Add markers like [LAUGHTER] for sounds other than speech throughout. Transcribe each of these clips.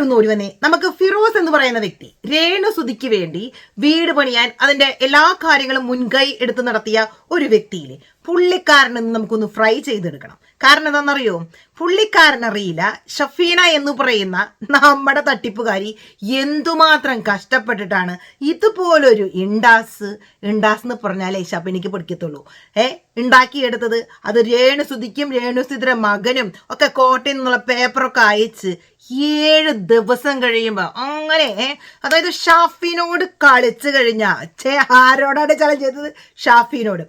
ഒരുവനെ നമുക്ക് ഫിറോസ് എന്ന് പറയുന്ന വ്യക്തി രേണുസുതിക്ക് വേണ്ടി വീട് പണിയാൻ അതിന്റെ എല്ലാ കാര്യങ്ങളും മുൻകൈ എടുത്ത് നടത്തിയ ഒരു വ്യക്തിയിലെ പുള്ളിക്കാരനെന്ന് നമുക്കൊന്ന് ഫ്രൈ ചെയ്തെടുക്കണം. കാരണം എന്താണെന്നറിയോ? പുള്ളിക്കാരൻ അറിയില്ല ഷഫീന എന്ന് പറയുന്ന നമ്മുടെ തട്ടിപ്പുകാരി എന്തുമാത്രം കഷ്ടപ്പെട്ടിട്ടാണ് ഇതുപോലൊരു ഇണ്ടാസ് ഇണ്ടാസ് എന്ന് പറഞ്ഞാലേ ഷഫീനയ്ക്ക് പിടിക്കത്തുള്ളൂ. ഏ ഉണ്ടാക്കിയെടുത്തത് അത് രേണുസുതിക്കും രേണുസുതിയുടെ മകനും ഒക്കെ കോട്ടയിൽ നിന്നുള്ള പേപ്പറൊക്കെ അയച്ച് ഏഴ് ദിവസം കഴിയുമ്പോൾ അങ്ങനെ അതായത് ഷാഫിനോട് കളിച്ചു കഴിഞ്ഞാ ചേ ആരോടാണ് ചലഞ്ച് ചെയ്തത്? ഷാഫിനോട്.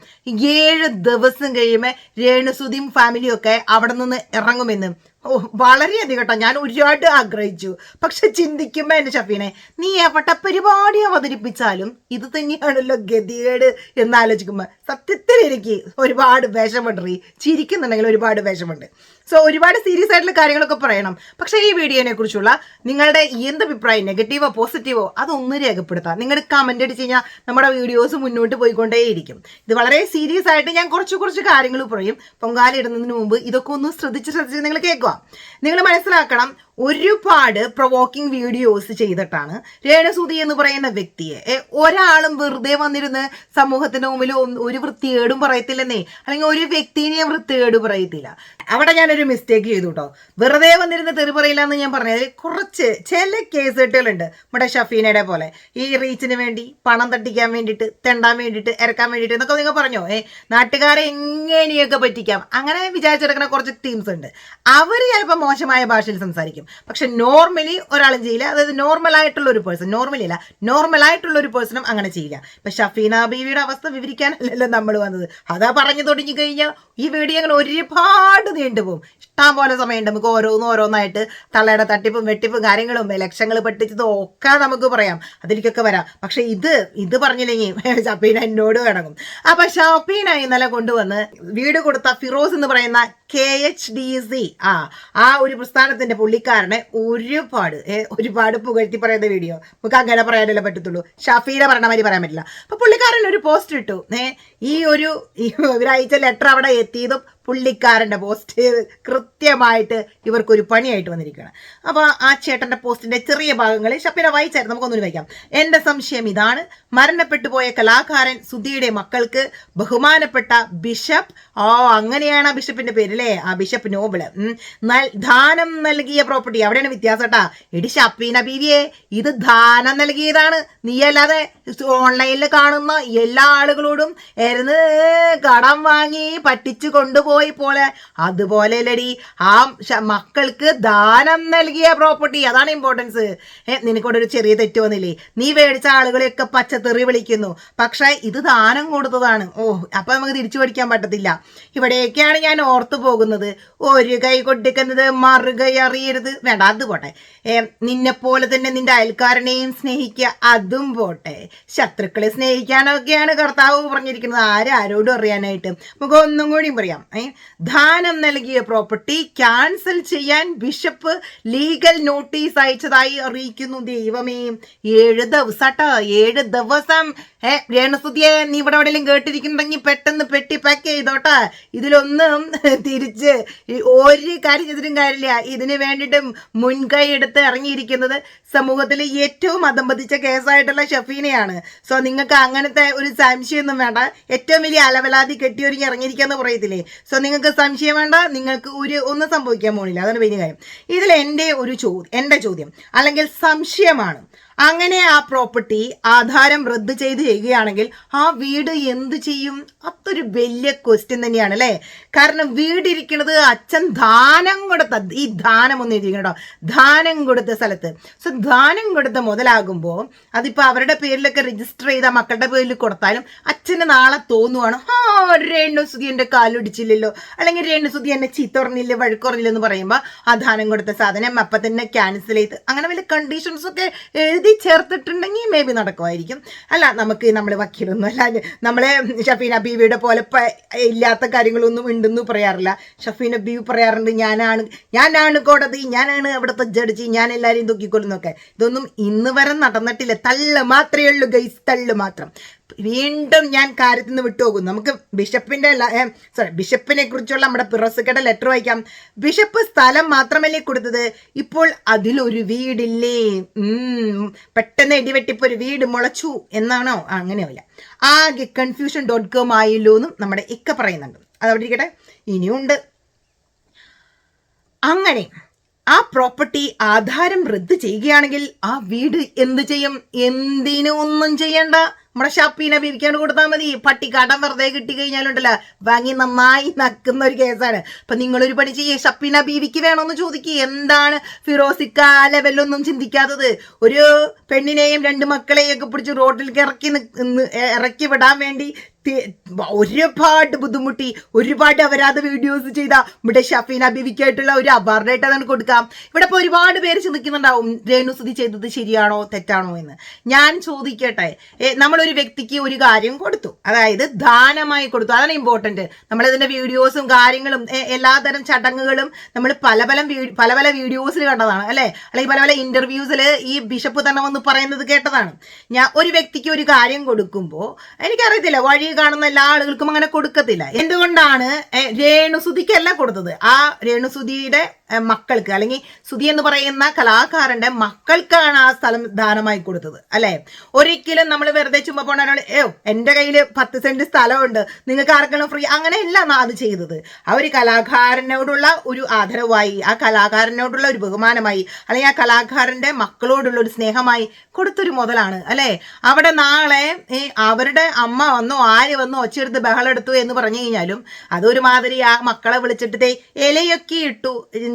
ഏഴ് ദിവസം കഴിയുമ്പോൾ രേണുസുതിയും ഫാമിലിയും ഒക്കെ അവിടെ നിന്ന് ഇറങ്ങുമെന്ന് ഓ വളരെയധികം കേട്ടോ. ഞാൻ ഒരുപാട് ആഗ്രഹിച്ചു. പക്ഷെ ചിന്തിക്കുമ്പോ എന്റെ ഷഫീനെ നീ എവിടെ പരിപാടി അവതരിപ്പിച്ചാലും ഇത് തന്നെയാണല്ലോ ഗതികേട് എന്നാലോചിക്കുമ്പോൾ സത്യത്തിൽ എനിക്ക് ഒരുപാട് വിഷമുണ്ട് റീ. ചിരിക്കുന്നുണ്ടെങ്കിൽ ഒരുപാട് വിഷമുണ്ട് സോ ഒരുപാട് സീരിയസ് ആയിട്ടുള്ള കാര്യങ്ങളൊക്കെ പറയണം. പക്ഷേ ഈ വീഡിയോനെ കുറിച്ചുള്ള നിങ്ങളുടെ എന്ത് അഭിപ്രായം? നെഗറ്റീവോ പോസിറ്റീവോ? അതൊന്ന് രേഖപ്പെടുത്താം. നിങ്ങൾ കമന്റ് അടിച്ച് കഴിഞ്ഞാൽ നമ്മുടെ വീഡിയോസ് മുന്നോട്ട് പോയിക്കൊണ്ടേയിരിക്കും. ഇത് വളരെ സീരിയസ് ആയിട്ട് ഞാൻ കുറച്ച് കുറച്ച് കാര്യങ്ങൾ പറയും. പൊങ്കാല ഇടുന്നതിന് മുമ്പ് ഇതൊക്കെ ഒന്ന് ശ്രദ്ധിച്ച് ശ്രദ്ധിച്ച് നിങ്ങൾ കേൾക്കുക. നിങ്ങൾ മനസ്സിലാക്കണം ഒരുപാട് പ്രൊവോക്കിംഗ് വീഡിയോസ് ചെയ്തിട്ടാണ് രേണസുതി എന്ന് പറയുന്ന വ്യക്തിയെ. ഒരാളും വെറുതെ വന്നിരുന്ന് സമൂഹത്തിന്റെ മുമ്പിൽ ഒരു വൃത്തികേടും പറയത്തില്ലെന്നേ. അല്ലെങ്കിൽ ഒരു വ്യക്തിനെയും വൃത്തികേട് പറയത്തില്ല. അവിടെ ഞാനൊരു മിസ്റ്റേക്ക് ചെയ്തു കേട്ടോ വെറുതെ വന്നിരുന്ന് തെറി പറയില്ല എന്ന് ഞാൻ പറഞ്ഞത്. കുറച്ച് ചില കേസ് കെട്ടുകളുണ്ട് നമ്മുടെ ഷഫീനയുടെ പോലെ. ഈ റീച്ചിന് വേണ്ടി പണം തട്ടിക്കാൻ വേണ്ടിയിട്ട് തെണ്ടാൻ വേണ്ടിയിട്ട് ഇറക്കാൻ വേണ്ടിയിട്ട് എന്നൊക്കെ നിങ്ങൾ പറഞ്ഞോ? ഏ നാട്ടുകാരെ എങ്ങനെയൊക്കെ പറ്റിക്കാം? അങ്ങനെ വിചാരിച്ചെടുക്കുന്ന കുറച്ച് ടീംസ് ഉണ്ട്. അവർ ചിലപ്പോൾ മോശമായ ഭാഷയിൽ സംസാരിക്കും. പക്ഷെ നോർമലി ഒരാളും ചെയ്യില്ല. അതായത് നോർമൽ ആയിട്ടുള്ള ഒരു പേഴ്സൺ നോർമലി അല്ല നോർമൽ ആയിട്ടുള്ള ഒരു പേഴ്സണും അങ്ങനെ ചെയ്യില്ല. ഇപ്പൊ ഷഫീന ബീവിയുടെ അവസ്ഥ വിവരിക്കാനല്ലല്ലോ നമ്മൾ വന്നത്. അതാ പറഞ്ഞു തുടങ്ങി കഴിഞ്ഞാൽ ഈ വീഡിയോ അങ്ങനെ ഒരുപാട് നീണ്ടുപോകും ഇഷ്ടം പോലെ സമയമുണ്ട്. നമുക്ക് ഓരോന്നും ഓരോന്നായിട്ട് തള്ളയുടെ തട്ടിപ്പും വെട്ടിപ്പും കാര്യങ്ങളും ലക്ഷങ്ങൾ പെട്ടിച്ചതും ഒക്കെ നമുക്ക് പറയാം. അതിലേക്കൊക്കെ വരാം. പക്ഷെ ഇത് ഇത് പറഞ്ഞില്ലെങ്കിൽ [LAUGHS] ഷഫീന എന്നോട് വേണങ്ങും അപ്പൊ ഷഫീന ഇന്നലെ കൊണ്ടുവന്ന് വീട് കൊടുത്ത ഫിറോസ് എന്ന് പറയുന്ന കെ എച്ച് ഡി സി ആ ആ ഒരു പ്രസ്ഥാനത്തിന്റെ പുള്ളിക്കാരനെ ഒരുപാട് ഒരുപാട് പുകഴ്ത്തി പറയുന്ന വീഡിയോ നമുക്ക് അങ്ങനെ പറയാനല്ലേ പറ്റത്തുള്ളൂ. ഷഫീല പറഞ്ഞ മാതിരി പറയാൻ പറ്റില്ല. അപ്പൊ പുള്ളിക്കാരൻ ഒരു പോസ്റ്റ് ഇട്ടു. ഈ ഒരു ഇവരയച്ച ലെറ്റർ അവിടെ എത്തിയതും പുള്ളിക്കാരന്റെ പോസ്റ്റ് കൃത്യമായിട്ട് ഇവർക്കൊരു പണിയായിട്ട് വന്നിരിക്കുകയാണ്. അപ്പോൾ ആ ചേട്ടന്റെ പോസ്റ്റിന്റെ ചെറിയ ഭാഗങ്ങളിൽ ഷപ്പിനെ വായിച്ചായിരുന്നു. നമുക്കൊന്നും വായിക്കാം എന്റെ സംശയം ഇതാണ്. മരണപ്പെട്ടു പോയ കലാകാരൻ സുധിയുടെ മക്കൾക്ക് ബഹുമാനപ്പെട്ട ബിഷപ്പ്. ഓ അങ്ങനെയാണ് ആ ബിഷപ്പിന്റെ പേര് അല്ലേ ആ ബിഷപ്പ് നോബിൾ. ദാനം നൽകിയ പ്രോപ്പർട്ടി. അവിടെയാണ് വ്യത്യാസം കേട്ടാ എടി ഷപ്പീന ബീവിയെ ഇത് ദാനം നൽകിയതാണ്. നീ അല്ലാതെ ഓൺലൈനിൽ കാണുന്ന എല്ലാ ആളുകളോടും എരുന്ന് കടം വാങ്ങി പറ്റിച്ചു കൊണ്ടുപോയി പോലെ അതുപോലെ അല്ലടി ആ മക്കൾക്ക് ദാനം നൽകിയ പ്രോപ്പർട്ടി അതാണ് ഇമ്പോർട്ടൻസ് ഏ നിനക്കോട് ഒരു ചെറിയ തെറ്റ് വന്നില്ലേ? നീ മേടിച്ച ആളുകളെയൊക്കെ പച്ചത്തെറി വിളിക്കുന്നു. പക്ഷേ ഇത് ദാനം കൊടുത്തതാണ്. ഓ അപ്പൊ നമുക്ക് തിരിച്ചു പഠിക്കാൻ പറ്റത്തില്ല. ഇവിടെയൊക്കെയാണ് ഞാൻ ഓർത്തു പോകുന്നത്. ഒരു കൈ കൊടുക്കുന്നത് മറുകൈ അറിയരുത്. വേണ്ട അത് പോട്ടെ. നിന്നെ പോലെ തന്നെ നിന്റെ അയൽക്കാരനെയും സ്നേഹിക്കുക അതും പോട്ടെ. ശത്രുക്കളെ സ്നേഹിക്കാനൊക്കെയാണ് കർത്താവ് പറഞ്ഞിരിക്കുന്നത്. ആരാരോടും അറിയാനായിട്ട്. നമുക്ക് ഒന്നും കൂടിയും പറയാം. ഏ ദാനം നൽകിയ പ്രോപ്പർട്ടി ക്യാൻസൽ ചെയ്യാൻ ബിഷപ്പ് ലീഗൽ നോട്ടീസ് അയച്ചതായി അറിയിക്കുന്നു. ദൈവമേ ഏഴ് ദിവസം ഏഴ് ദിവസം. ഏ രേണുസുതിയെ നീ ഇവിടെ എവിടെയെങ്കിലും കേട്ടിരിക്കുന്നുണ്ടെങ്കിൽ പെട്ടെന്ന് പെട്ടി പാക്ക് ചെയ്തോട്ടാ. ഇതിലൊന്നും തിരിച്ച് ഒരു കാര്യം ചെയ്തിട്ടും കാര്യമില്ല. ഇതിന് വേണ്ടിയിട്ട് മുൻകൈ എടുത്ത് ഇറങ്ങിയിരിക്കുന്നത് സമൂഹത്തിൽ ഏറ്റവും അധംപതിച്ച കേസായിട്ടുള്ള ഷഫീനയാണ്. സോ നിങ്ങൾക്ക് അങ്ങനത്തെ ഒരു സംശയമൊന്നും വേണ്ട. ഏറ്റവും വലിയ അലവലാതി കെട്ടിയൊരുങ്ങി ഇറങ്ങിയിരിക്കാന്ന് പറയത്തില്ലേ? സോ നിങ്ങൾക്ക് സംശയം വേണ്ട. നിങ്ങൾക്ക് ഒരു ഒന്നും സംഭവിക്കാൻ പോണില്ല. അതാണ് വലിയ കാര്യം. ഇതിൽ എന്റെ ഒരു ചോദ്യം എന്റെ ചോദ്യം. അല്ലെങ്കിൽ സംശയമാണ്. അങ്ങനെ ആ പ്രോപ്പർട്ടി ആധാരം റദ്ദ് ചെയ്ത് ചെയ്യുകയാണെങ്കിൽ ആ വീട് എന്ത് ചെയ്യും? അതൊരു വലിയ ക്വസ്റ്റ്യൻ തന്നെയാണ് അല്ലേ? കാരണം വീടിരിക്കുന്നത് അച്ഛൻ ദാനം കൊടുത്ത ഈ ദാനം ഒന്ന് കേട്ടോ. ദാനം കൊടുത്ത സ്ഥലത്ത്. സോ ദാനം കൊടുത്ത മുതലാകുമ്പോൾ അതിപ്പോൾ അവരുടെ പേരിലൊക്കെ രജിസ്റ്റർ ചെയ്ത മക്കളുടെ പേരിൽ കൊടുത്താലും അച്ഛന് നാളെ തോന്നുവാണ്. ആ രേണുസുതി എന്റെ കാലൊടിച്ചില്ലല്ലോ. അല്ലെങ്കിൽ രേണുസുതി എന്നെ ചീത്ത പറഞ്ഞില്ല വഴക്കുറഞ്ഞില്ല എന്ന് പറയുമ്പോൾ ആ ധാനം കൊടുത്ത സാധനം അപ്പം തന്നെ ക്യാൻസൽ ചെയ്ത്. അങ്ങനെ വലിയ കണ്ടീഷൻസ് ഒക്കെ എഴുതി ചേർത്തിട്ടുണ്ടെങ്കിൽ മേ ബി നടക്കുമായിരിക്കും. അല്ല നമുക്ക് നമ്മൾ വക്കീലൊന്നും അല്ല. നമ്മളെ ഷഫീന ബീവിയുടെ പോലെ ഇല്ലാത്ത കാര്യങ്ങളൊന്നും ഉണ്ടെന്ന് പറയാറില്ല. ഷഫീന ബീവി പറയാറുണ്ട് ഞാനാണ് ഞാനാണ് കോടതി ഞാനാണ് അവിടുത്തെ ജഡ്ജി ഞാൻ എല്ലാവരെയും തൂക്കിക്കൊള്ളുന്നൊക്കെ ഇതൊന്നും ഇന്ന് വരെ നടന്നിട്ടില്ല. തള്ള് മാത്രമേ ഉള്ളൂ ഗൈസ് തള്ളു മാത്രം. വീണ്ടും ഞാൻ കാര്യത്തിൽ നിന്ന് വിട്ടുപോകും നമുക്ക് ബിഷപ്പിന്റെ സോറി ബിഷപ്പിനെ കുറിച്ചുള്ള നമ്മുടെ പിറസുകട ലെറ്റർ വായിക്കാം. ബിഷപ്പ് സ്ഥലം മാത്രമല്ലേ കൊടുത്തത്? ഇപ്പോൾ അതിലൊരു വീടില്ലേ? പെട്ടെന്ന് ഇടിവെട്ടിപ്പോ ഒരു വീട് മുളച്ചു എന്നാണോ? അങ്ങനെയല്ല ആകെ കൺഫ്യൂഷൻ ഡോട്ട് കോം ആയല്ലോ എന്നും നമ്മുടെ ഇക്ക പറയുന്നുണ്ട്. അതവിടെ ഇരിക്കട്ടെ. ഇനിയുണ്ട് അങ്ങനെ ആ പ്രോപ്പർട്ടി ആധാരം റദ്ദ് ചെയ്യുകയാണെങ്കിൽ ആ വീട് എന്ത് ചെയ്യും? എന്തിനൊന്നും ഒന്നും ചെയ്യണ്ട. നമ്മുടെ ഷപ്പീനെ പിരിക്കാണ്ട് കൊടുത്താൽ മതി. പട്ടിക്കാട്ടം വെറുതെ കിട്ടി കഴിഞ്ഞാലുണ്ടല്ലോ വാങ്ങി നന്നായി നക്കുന്ന ഒരു കേസാണ്. അപ്പൊ നിങ്ങളൊരു പണി ചെയ്യേ. ഷപ്പീന ബീവിക്ക് വേണമെന്ന് ചോദിക്കുക എന്താണ് ഫിറോസിക്ക ആ ലെവലൊന്നും ചിന്തിക്കാത്തത്? ഒരു പെണ്ണിനെയും രണ്ട് മക്കളെയും ഒക്കെ പിടിച്ച് റോഡിലേക്ക് ഇറക്കി ഇറക്കി വിടാൻ വേണ്ടി ഒരുപാട് ബുദ്ധിമുട്ടി ഒരുപാട് അവരാത് വീഡിയോസ് ചെയ്ത ഇവിടെ ഷഫീന ബിവിക്കായിട്ടുള്ള ഒരു അവാർഡായിട്ട് അതാണ് കൊടുക്കാം. ഇവിടെ ഇപ്പോൾ ഒരുപാട് പേര് ചിന്തിക്കുന്നുണ്ടാവും രേണുസുതി ചെയ്തത് ശരിയാണോ തെറ്റാണോ എന്ന്. ഞാൻ ചോദിക്കട്ടെ. ഏ, നമ്മളൊരു വ്യക്തിക്ക് ഒരു കാര്യം കൊടുത്തു. അതായത് ദാനമായി കൊടുത്തു. അതാണ് ഇമ്പോർട്ടന്റ് നമ്മളിതിന്റെ വീഡിയോസും കാര്യങ്ങളും എല്ലാതരം ചടങ്ങുകളും നമ്മൾ പല പല പല പല വീഡിയോസിൽ കണ്ടതാണ് അല്ലേ? അല്ലെങ്കിൽ പല പല ഇന്റർവ്യൂസിൽ ഈ ബിഷപ്പ് തന്നെ വന്ന് പറയുന്നത് കേട്ടതാണ്. ഞാൻ ഒരു വ്യക്തിക്ക് ഒരു കാര്യം കൊടുക്കുമ്പോൾ എനിക്കറിയത്തില്ല വഴി കാണുന്ന എല്ലാ ആളുകൾക്കും അങ്ങനെ കൊടുക്കത്തില്ല. എന്തുകൊണ്ടാണ് രേണുസുതിക്കല്ല കൊടുത്തത്? ആ രേണുസുതിയുടെ മക്കൾക്ക് അല്ലെങ്കിൽ സുതി എന്ന് പറയുന്ന കലാകാരന്റെ മക്കൾക്കാണ് ആ സ്ഥലം ദാനമായി കൊടുത്തത് അല്ലെ? ഒരിക്കലും നമ്മൾ വെറുതെ ചുമ്മാ പോണ ഒരാൾ ഏ എന്റെ കയ്യിൽ പത്ത് സെന്റ് സ്ഥലമുണ്ട് നിങ്ങൾക്ക് ആർക്കെങ്കിലും ഫ്രീ? അങ്ങനെയല്ല അത് ചെയ്തത്. ആ ഒരു കലാകാരനോടുള്ള ഒരു ആദരവായി ആ കലാകാരനോടുള്ള ഒരു ബഹുമാനമായി അല്ലെങ്കിൽ ആ കലാകാരന്റെ മക്കളോടുള്ള ഒരു സ്നേഹമായി കൊടുത്തൊരു മുതലാണ് അല്ലേ? അവിടെ നാളെ ഈ അവരുടെ അമ്മ വന്നോ ആര് വന്നോ ഒച്ചെടുത്ത് ബഹളെടുത്തു എന്ന് പറഞ്ഞു കഴിഞ്ഞാലും അതൊരു മാതിരി ആ മക്കളെ വിളിച്ചിട്ട് ഇലയൊക്കെ ഇട്ടു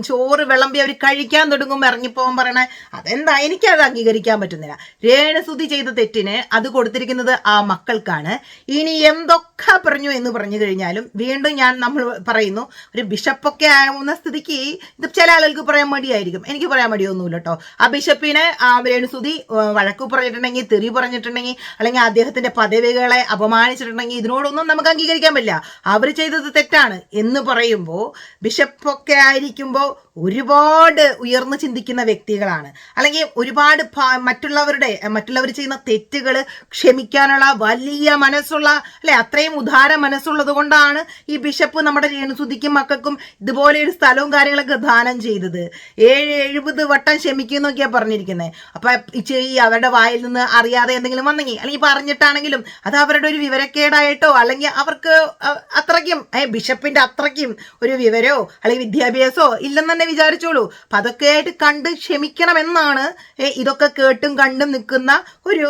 ചോറ് വിളമ്പി അവർ കഴിക്കാൻ തുടങ്ങുമ്പോൾ ഇറങ്ങിപ്പോകാൻ പറയണേ അതെന്താ? എനിക്കത് അംഗീകരിക്കാൻ പറ്റുന്നില്ല. രേണസുതി ചെയ്ത തെറ്റിന് അത് കൊടുത്തിരിക്കുന്നത് ആ മക്കൾക്കാണ്. ഇനി എന്തൊക്കെ പറഞ്ഞു എന്ന് പറഞ്ഞു കഴിഞ്ഞാലും വീണ്ടും ഞാൻ നമ്മൾ പറയുന്നു ഒരു ബിഷപ്പൊക്കെ ആവുന്ന സ്ഥിതിക്ക് ഇത് ചില ആളുകൾക്ക് പറയാൻ മടിയായിരിക്കും. എനിക്ക് പറയാൻ മടിയൊന്നുമില്ല കേട്ടോ ആ ബിഷപ്പിനെ ആ രേണുസുതി ആ, വഴക്ക് പറഞ്ഞിട്ടുണ്ടെങ്കിൽ തെറി പറഞ്ഞിട്ടുണ്ടെങ്കിൽ അല്ലെങ്കിൽ അദ്ദേഹത്തിന്റെ പദവികളെ അപമാനിച്ചിട്ടുണ്ടെങ്കിൽ ഇതിനോടൊന്നും നമുക്ക് അംഗീകരിക്കാൻ പറ്റില്ല. അവർ ചെയ്തത് തെറ്റാണ് എന്ന് പറയുമ്പോൾ ബിഷപ്പൊക്കെ ആയിരിക്കുമ്പോൾ ഒരുപാട് ഉയർന്നു ചിന്തിക്കുന്ന വ്യക്തികളാണ്. അല്ലെങ്കിൽ ഒരുപാട് മറ്റുള്ളവരുടെ മറ്റുള്ളവർ ചെയ്യുന്ന തെറ്റുകൾ ക്ഷമിക്കാനുള്ള വലിയ മനസ്സുള്ള അല്ലെ അത്രയും ഉദാര മനസ്സുള്ളത് കൊണ്ടാണ് ഈ ബിഷപ്പ് നമ്മുടെ രേണുസുതിക്കും മക്കൾക്കും ഇതുപോലെ ഒരു സ്ഥലവും കാര്യങ്ങളൊക്കെ ദാനം ചെയ്തത്. ഏഴ് എഴുപത് വട്ടം ക്ഷമിക്കുന്നൊക്കെയാണ് പറഞ്ഞിരിക്കുന്നത് അപ്പൊ ഈ അവരുടെ വായിൽ നിന്ന് അറിയാതെ എന്തെങ്കിലും വന്നെങ്കിൽ അല്ലെങ്കിൽ പറഞ്ഞിട്ടാണെങ്കിലും അത് അവരുടെ ഒരു വിവരക്കേടായിട്ടോ അല്ലെങ്കിൽ അവർക്ക് അത്രയ്ക്കും ബിഷപ്പിന്റെ അത്രയ്ക്കും ഒരു വിവരോ അല്ലെങ്കിൽ വിദ്യാഭ്യാസമോ ഇല്ലെന്ന് തന്നെ വിചാരിച്ചോളൂ. ആയിട്ട് കണ്ട് ക്ഷമിക്കണമെന്നാണ് ഇതൊക്കെ കേട്ടും കണ്ടും നിൽക്കുന്ന ഒരു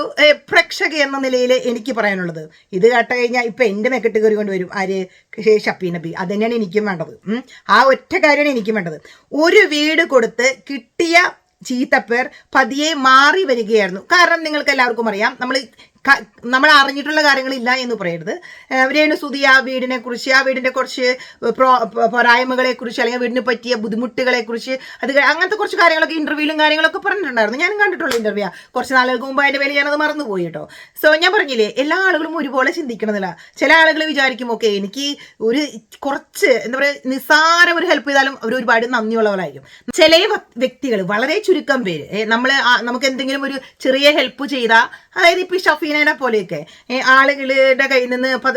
പ്രേക്ഷക എന്ന നിലയിൽ എനിക്ക് പറയാനുള്ളത്. ഇത് കേട്ട കഴിഞ്ഞാൽ ഇപ്പൊ എന്റെ മെക്കെട്ട് കയറി കൊണ്ടുവരും ആര്? ഷപ്പി നബി. അത് തന്നെയാണ് എനിക്കും വേണ്ടത്. ആ ഒറ്റ കാര്യമാണ് എനിക്കും വേണ്ടത്. ഒരു വീട് കൊടുത്ത് കിട്ടിയ ചീത്തപ്പേർ പതിയെ മാറി വരികയായിരുന്നു. കാരണം നിങ്ങൾക്ക് എല്ലാവർക്കും അറിയാം നമ്മൾ നമ്മൾ അറിഞ്ഞിട്ടുള്ള കാര്യങ്ങളില്ല എന്ന് പറയരുത്. രേണുസുതി ആ വീടിനെ കുറിച്ച് ആ വീടിന്റെ കുറച്ച് പോരായ്മകളെ കുറിച്ച് അല്ലെങ്കിൽ വീടിന് പറ്റിയ ബുദ്ധിമുട്ടുകളെ കുറിച്ച് അത് അങ്ങനത്തെ കുറച്ച് കാര്യങ്ങളൊക്കെ ഇന്റർവ്യൂലും കാര്യങ്ങളൊക്കെ പറഞ്ഞിട്ടുണ്ടായിരുന്നു. ഞാനും കണ്ടിട്ടുള്ള ഇന്റർവ്യൂ കുറച്ച് നാളുകൾക്ക് മുമ്പ് അതിന്റെ പേര് ഞാനത് മറന്നുപോയി കേട്ടോ. സോ ഞാൻ പറഞ്ഞില്ലേ എല്ലാ ആളുകളും ഒരുപോലെ ചിന്തിക്കണമെന്നില്ല ചില ആളുകൾ വിചാരിക്കും ഓക്കെ എനിക്ക് ഒരു കുറച്ച് എന്താ പറയുക നിസ്സാരം ഒരു ഹെൽപ്പ് ചെയ്താലും അവർ ഒരുപാട് നന്ദിയുള്ളവരായിരിക്കും. ചില വ്യക്തികൾ വളരെ ചുരുക്കം പേര് നമ്മൾ നമുക്ക് എന്തെങ്കിലും ഒരു ചെറിയ ഹെൽപ്പ് ചെയ്താൽ അതായത് ഇപ്പൊ ഈ ഷഫീനയുടെ പോലെയൊക്കെ. ആളുകളുടെ കയ്യിൽ നിന്ന് എന്താ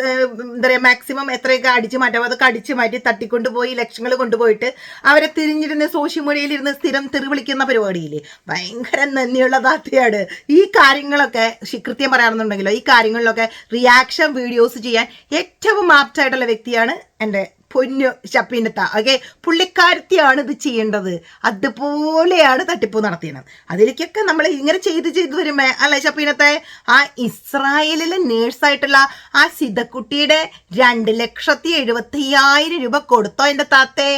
പറയുക മാക്സിമം എത്രയൊക്കെ അടിച്ചു മാറ്റാം അതൊക്കെ അടിച്ചു മാറ്റി തട്ടിക്കൊണ്ടുപോയി ലക്ഷങ്ങൾ കൊണ്ടുപോയിട്ട് അവരെ തിരിഞ്ഞിരുന്ന് സോഷ്യൽ മീഡിയയിൽ ഇരുന്ന് സ്ഥിരം തെറിവിളിക്കുന്ന പരിപാടിയില്ലേ? ഭയങ്കര നന്ദിയുള്ള ദാത്തയാണ് ഈ കാര്യങ്ങളൊക്കെ കൃത്യം പറയാണെന്നുണ്ടെങ്കിലോ ഈ കാര്യങ്ങളിലൊക്കെ റിയാക്ഷൻ വീഡിയോസ് ചെയ്യാൻ ഏറ്റവും ആപ്റ്റായിട്ടുള്ള വ്യക്തിയാണ് എന്റെ പൊന്നു ഷപ്പീനത്ത ഓക്കെ പുള്ളിക്കാരത്തിയാണ് ഇത് ചെയ്യേണ്ടത്. അതുപോലെയാണ് തട്ടിപ്പ് നടത്തിയത്. അതിലേക്കൊക്കെ നമ്മൾ ഇങ്ങനെ ചെയ്ത് ചെയ്ത് വരുമ്പോ അല്ലെ ഷപ്പീനത്തെ ആ ഇസ്രായേലിലെ നേഴ്സായിട്ടുള്ള ആ സിതക്കുട്ടിയുടെ രണ്ട് ലക്ഷത്തി എഴുപത്തി അയ്യായിരം രൂപ കൊടുത്തോ എന്റെ താത്തേ?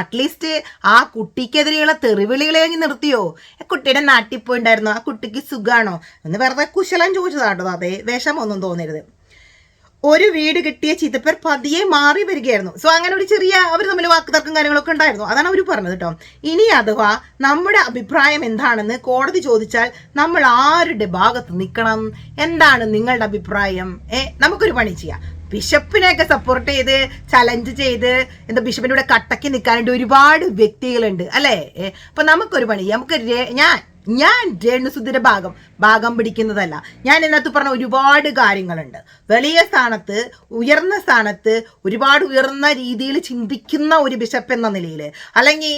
അറ്റ്ലീസ്റ്റ് ആ കുട്ടിക്കെതിരെയുള്ള തെറിവിളികളെ അങ്ങ് നിർത്തിയോ? കുട്ടിയുടെ നാട്ടിൽ പോയിണ്ടായിരുന്നു. ആ കുട്ടിക്ക് സുഖാണോ? എന്ന് വെറുതെ കുശലം ചോദിച്ചതാട്ടോ അതെ വിഷമൊന്നും തോന്നരുത്. ഒരു വീട് കിട്ടിയ ചിതപ്പർ പതിയെ മാറി വരികയായിരുന്നു. സോ അങ്ങനെ ഒരു ചെറിയ അവർ തമ്മിൽ വാക്കുതർക്കം കാര്യങ്ങളൊക്കെ ഉണ്ടായിരുന്നു. അതാണ് അവർ പറഞ്ഞത് കേട്ടോ ഇനി അഥവാ നമ്മുടെ അഭിപ്രായം എന്താണെന്ന് കോടതി ചോദിച്ചാൽ നമ്മൾ ആരുടെ ഭാഗത്ത് നിൽക്കണം എന്താണ് നിങ്ങളുടെ അഭിപ്രായം? ഏ നമുക്കൊരു പണി ചെയ്യാം. ബിഷപ്പിനെയൊക്കെ സപ്പോർട്ട് ചെയ്ത് ചലഞ്ച് ചെയ്ത് എന്താ ബിഷപ്പിന്റെ കൂടെ കട്ടക്ക് നിൽക്കാനായിട്ട് ഒരുപാട് വ്യക്തികളുണ്ട്. അല്ലേ? അപ്പം നമുക്കൊരു പണി ചെയ്യാം. നമുക്ക് ഞാൻ ഞാൻ രേണുസുധിയുടെ ഭാഗം ഭാഗം പിടിക്കുന്നതല്ല. ഞാൻ ഇതിനകത്ത് പറഞ്ഞ ഒരുപാട് കാര്യങ്ങളുണ്ട്. വലിയ സ്ഥാനത്ത് ഉയർന്ന സ്ഥാനത്ത് ഒരുപാട് ഉയർന്ന രീതിയിൽ ചിന്തിക്കുന്ന ഒരു ബിഷപ്പ് എന്ന നിലയിൽ അല്ലെങ്കിൽ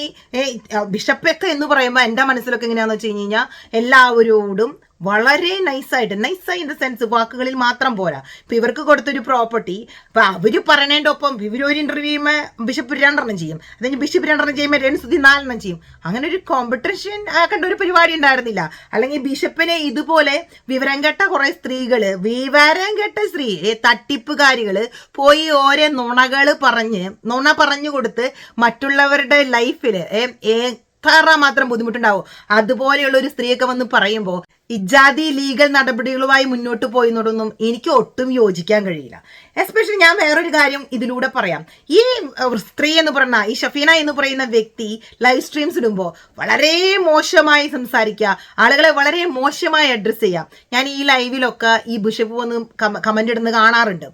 ബിഷപ്പൊക്കെ എന്ന് പറയുമ്പോൾ എന്റെ മനസ്സിലൊക്കെ എങ്ങനെയാണെന്ന് വെച്ച് കഴിഞ്ഞ് കഴിഞ്ഞാൽ എല്ലാവരോടും വളരെ നൈസായിട്ട് നൈസായി ഇൻ ദ സെൻസ് വാക്കുകളിൽ മാത്രം പോരാ. ഇപ്പൊ ഇവർക്ക് കൊടുത്തൊരു പ്രോപ്പർട്ടി അപ്പൊ അവർ പറയണേന്റെ ഒപ്പം ഇവരൊരു ഇന്റർവ്യൂ ചെയ്യുമ്പോൾ ബിഷപ്പ് രണ്ടെണ്ണം ചെയ്യും. അല്ലെങ്കിൽ ബിഷപ്പ് രണ്ടെണ്ണം ചെയ്യുമ്പോൾ രേണുസുതി നാലെണ്ണം ചെയ്യും. അങ്ങനെ ഒരു കോമ്പറ്റീഷൻ കണ്ട ഒരു പരിപാടി ഉണ്ടായിരുന്നില്ല. അല്ലെങ്കിൽ ബിഷപ്പിനെ ഇതുപോലെ വിവരം കെട്ട കുറെ സ്ത്രീകൾ വിവരം കെട്ട സ്ത്രീ തട്ടിപ്പുകാരികൾ പോയി ഓരോ നുണകൾ പറഞ്ഞ് നുണ പറഞ്ഞു കൊടുത്ത് മറ്റുള്ളവരുടെ ലൈഫിൽ എത്ര മാത്രം ബുദ്ധിമുട്ടുണ്ടാവും? അതുപോലെയുള്ള ഒരു സ്ത്രീയൊക്കെ വന്ന് പറയുമ്പോൾ ഇജാതി ലീഗൽ നടപടികളുമായി മുന്നോട്ട് പോയെന്നോടൊന്നും എനിക്ക് ഒട്ടും യോജിക്കാൻ കഴിയില്ല. എസ്പെഷ്യലി ഞാൻ വേറൊരു കാര്യം ഇതിലൂടെ പറയാം. ഈ സ്ത്രീ എന്ന് പറഞ്ഞ ഈ ഷഫീന എന്ന് പറയുന്ന വ്യക്തി ലൈവ് സ്ട്രീംസ് ഇടുമ്പോൾ വളരെ മോശമായി സംസാരിക്കുക ആളുകളെ വളരെ മോശമായി അഡ്രസ്സ് ചെയ്യാം ഞാൻ ഈ ലൈവിലൊക്കെ ഈ ബിഷപ്പ് വന്ന് കമന്റ് ഇടുന്നത് കാണാറുണ്ട്.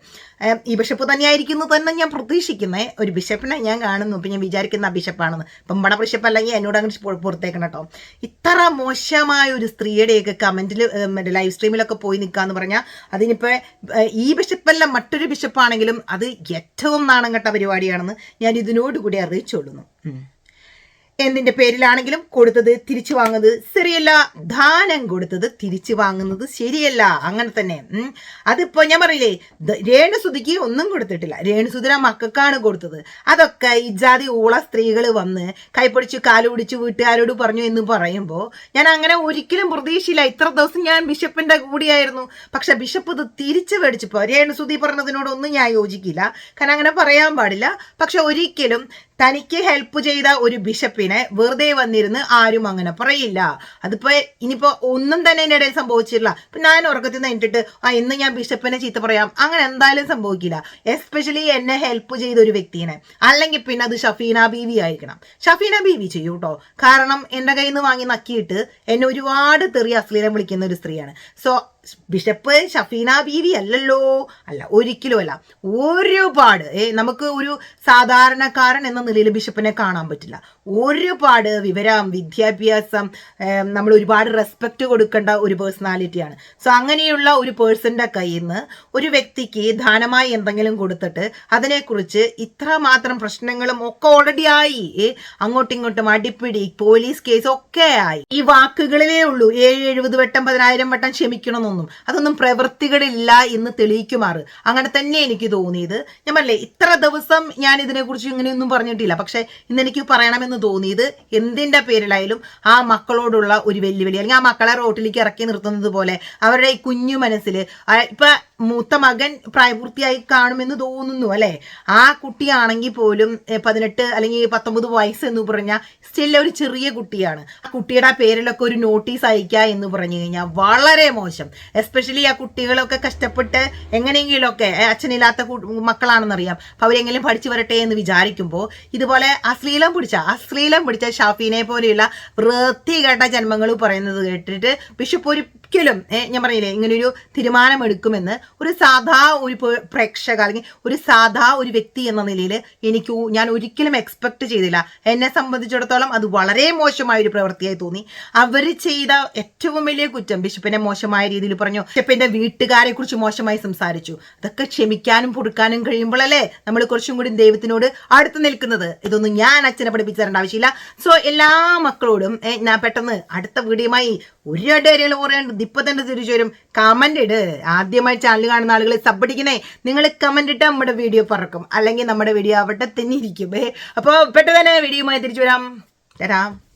ഈ ബിഷപ്പ് തന്നെയായിരിക്കുന്നു തന്നെ ഞാൻ പ്രതീക്ഷിക്കുന്നേ. ഒരു ബിഷപ്പിനെ ഞാൻ കാണുന്നു. ഇപ്പം ഞാൻ വിചാരിക്കുന്ന ആ ബിഷപ്പാണെന്ന്. ബട ബിഷപ്പ് അല്ലെങ്കിൽ എന്നോട് അങ്ങനെ പുറ- പുറത്തേക്കണം കേട്ടോ. ഇത്ര മോശമായ ഒരു സ്ത്രീയുടെയൊക്കെ കമന്റിൽ മറ്റേ ലൈവ് സ്ട്രീമിലൊക്കെ പോയി നിൽക്കാന്ന് പറഞ്ഞാൽ അതിനിപ്പോൾ ഈ ബിഷപ്പല്ല മറ്റൊരു ബിഷപ്പാണെങ്കിലും അത് ഏറ്റവും നാണം കെട്ട പരിപാടിയാണെന്ന് ഞാൻ ഇതിനോടുകൂടി അറിയിച്ചോളുന്നു. എന്തിന്റെ പേരിലാണെങ്കിലും കൊടുത്തത് തിരിച്ചു വാങ്ങുന്നത് ശരിയല്ല. ദാനം കൊടുത്തത് തിരിച്ചു വാങ്ങുന്നത് ശരിയല്ല. അങ്ങനെ തന്നെ. അതിപ്പോ ഞാൻ പറയില്ലേ രേണുസുതിക്ക് ഒന്നും കൊടുത്തിട്ടില്ല. രേണുസുതിര മക്കൾക്കാണ് കൊടുത്തത്. അതൊക്കെ ഇജാതി ഊള സ്ത്രീകൾ വന്ന് കൈപ്പൊടിച്ച് കാലുപിടിച്ച് വീട്ടുകാരോട് പറഞ്ഞു എന്ന് പറയുമ്പോൾ ഞാൻ അങ്ങനെ ഒരിക്കലും പ്രതീക്ഷയില്ല. ഇത്ര ദിവസം ഞാൻ ബിഷപ്പിന്റെ കൂടിയായിരുന്നു. പക്ഷെ ബിഷപ്പ് ഇത് തിരിച്ചു മേടിച്ചപ്പോ രേണുസുതി പറഞ്ഞതിനോടൊന്നും ഞാൻ യോജിക്കില്ല. കാരണം അങ്ങനെ പറയാൻ പാടില്ല. പക്ഷെ ഒരിക്കലും തനിക്ക് ഹെൽപ്പ് ചെയ്ത ഒരു ബിഷപ്പിനെ വെറുതെ വന്നിരുന്ന് ആരും അങ്ങനെ പറയില്ല. അതിപ്പോ ഇനിയിപ്പോ ഒന്നും തന്നെ എന്റെ ഇടയിൽ സംഭവിച്ചിട്ടില്ല. ഇപ്പൊ ഞാൻ ഉറക്കത്തിൽ നിന്ന് എന്നിട്ട് ആ ഇന്ന് ഞാൻ ബിഷപ്പിനെ ചീത്ത പറയാം. അങ്ങനെ എന്തായാലും സംഭവിക്കില്ല. എസ്പെഷ്യലി എന്നെ ഹെൽപ്പ് ചെയ്ത ഒരു വ്യക്തിനെ. അല്ലെങ്കിൽ പിന്നെ അത് ഷഫീന ബീവി ആയിരിക്കണം. ഷഫീന ബീവി ചെയ്യൂ കേട്ടോ കാരണം എന്റെ കയ്യിൽ നിന്ന് വാങ്ങി നക്കിയിട്ട് എന്നെ ഒരുപാട് തെറി അശ്ലീലം വിളിക്കുന്ന ഒരു സ്ത്രീയാണ്. സോ ബിഷപ്പ് ഷഫീന ബീവി അല്ലല്ലോ. അല്ല ഒരിക്കലും അല്ല. ഒരുപാട് നമുക്ക് ഒരു സാധാരണക്കാരൻ എന്ന നിലയിൽ ബിഷപ്പിനെ കാണാൻ പറ്റില്ല. ഒരുപാട് വിവരം വിദ്യാഭ്യാസം നമ്മൾ ഒരുപാട് റെസ്പെക്റ്റ് കൊടുക്കേണ്ട ഒരു പേഴ്സണാലിറ്റിയാണ് സോ അങ്ങനെയുള്ള ഒരു പേഴ്സന്റെ കയ്യിൽ നിന്ന് ഒരു വ്യക്തിക്ക് ദാനമായി എന്തെങ്കിലും കൊടുത്തിട്ട് അതിനെക്കുറിച്ച് ഇത്രമാത്രം പ്രശ്നങ്ങളും ഒക്കെ ഓൾറെഡി ആയി. അങ്ങോട്ടും ഇങ്ങോട്ടും അടിപ്പിടി പോലീസ് കേസ് ഒക്കെ ആയി. ഈ വാക്കുകളിലേ ഉള്ളൂ ഏഴ് എഴുപത് വട്ടം പതിനായിരം വട്ടം ക്ഷമിക്കണമെന്നൊന്നും. അതൊന്നും പ്രവൃത്തികളില്ല എന്ന് തെളിയിക്കുമാറ്. അങ്ങനെ തന്നെ എനിക്ക് തോന്നിയത്. ഞാൻ പറഞ്ഞില്ലേ ഇത്ര ദിവസം ഞാൻ ഇതിനെക്കുറിച്ച് ഇങ്ങനെയൊന്നും പറഞ്ഞിട്ടില്ല. പക്ഷെ ഇന്ന് എനിക്ക് പറയണമെന്ന് തോന്നിയത് എന്തിന്റെ പേരിലായാലും ആ മക്കളോടുള്ള ഒരു വെല്ലുവിളി. അല്ലെങ്കിൽ ആ മക്കളെ റോട്ടിലേക്ക് ഇറക്കി നിർത്തുന്നത് പോലെ അവരുടെ ഈ കുഞ്ഞു മനസ്സിൽ ഇപ്പൊ മൂത്ത മകൻ പ്രായപൂർത്തിയായി കാണുമെന്ന് തോന്നുന്നു അല്ലെ? ആ കുട്ടിയാണെങ്കിൽ പോലും പതിനെട്ട് അല്ലെങ്കിൽ പത്തൊമ്പത് വയസ്സ് എന്ന് പറഞ്ഞാൽ സ്റ്റിൽ ഒരു ചെറിയ കുട്ടിയാണ്. ആ കുട്ടിയുടെ പേരിലൊക്കെ ഒരു നോട്ടീസ് അയക്കുക എന്ന് പറഞ്ഞു കഴിഞ്ഞാൽ വളരെ മോശം. എസ്പെഷ്യലി ആ കുട്ടികളൊക്കെ കഷ്ടപ്പെട്ട് എങ്ങനെയെങ്കിലുമൊക്കെ അച്ഛനില്ലാത്ത മക്കളാണെന്നറിയാം. അപ്പൊ അവരെങ്കിലും പഠിച്ചു വരട്ടെ എന്ന് വിചാരിക്കുമ്പോൾ ഇതുപോലെ അശ്ലീലം പിടിച്ച അശ്ലീലം പിടിച്ച ഷാഫീനെ പോലെയുള്ള വൃത്തികെട്ട ജന്മങ്ങൾ പറയുന്നത് കേട്ടിട്ട് ബിഷപ്പ് ഒരിക്കലും ഞാൻ പറഞ്ഞില്ലേ ഇങ്ങനൊരു തീരുമാനമെടുക്കുമെന്ന് ഒരു സാധാ ഒരു പ്രേക്ഷക അല്ലെങ്കിൽ ഒരു സാധാ ഒരു വ്യക്തി എന്ന നിലയിൽ എനിക്ക് ഞാൻ ഒരിക്കലും എക്സ്പെക്ട് ചെയ്തില്ല. എന്നെ സംബന്ധിച്ചിടത്തോളം അത് വളരെ മോശമായ ഒരു പ്രവൃത്തിയായി തോന്നി. അവർ ചെയ്ത ഏറ്റവും വലിയ കുറ്റം ബിഷപ്പിനെ മോശമായ രീതിയിൽ പറഞ്ഞു ബിഷപ്പിന്റെ വീട്ടുകാരെ കുറിച്ച് മോശമായി സംസാരിച്ചു. അതൊക്കെ ക്ഷമിക്കാനും പൊടുക്കാനും കഴിയുമ്പോഴല്ലേ നമ്മൾ കുറച്ചും കൂടി ദൈവത്തിനോട് അടുത്ത് നിൽക്കുന്നത്. ഇതൊന്നും ഞാൻ അച്ഛനെ പഠിപ്പിച്ചു തരേണ്ട ആവശ്യമില്ല. സോ എല്ലാ മക്കളോടും ഞാൻ പെട്ടെന്ന് അടുത്ത വീഡിയോയുമായി ഒരു അടികൾ പറയാണ്ട് ഇപ്പൊ തന്നെ തിരിച്ചു വരും. കമന്റ് ഇട്. ആദ്യമായി ചാനൽ കാണുന്ന ആളുകളെ സബ്ബടിക്കണേ നിങ്ങൾ കമന്റ് ഇട്ട് നമ്മുടെ വീഡിയോ പറക്കും. അല്ലെങ്കിൽ നമ്മുടെ വീഡിയോ അവിടെ തന്നെ ഇരിക്കും. അപ്പോൾ പെട്ടെന്ന് തന്നെ വീഡിയോയുമായി തിരിച്ചു വരാം. തരാം.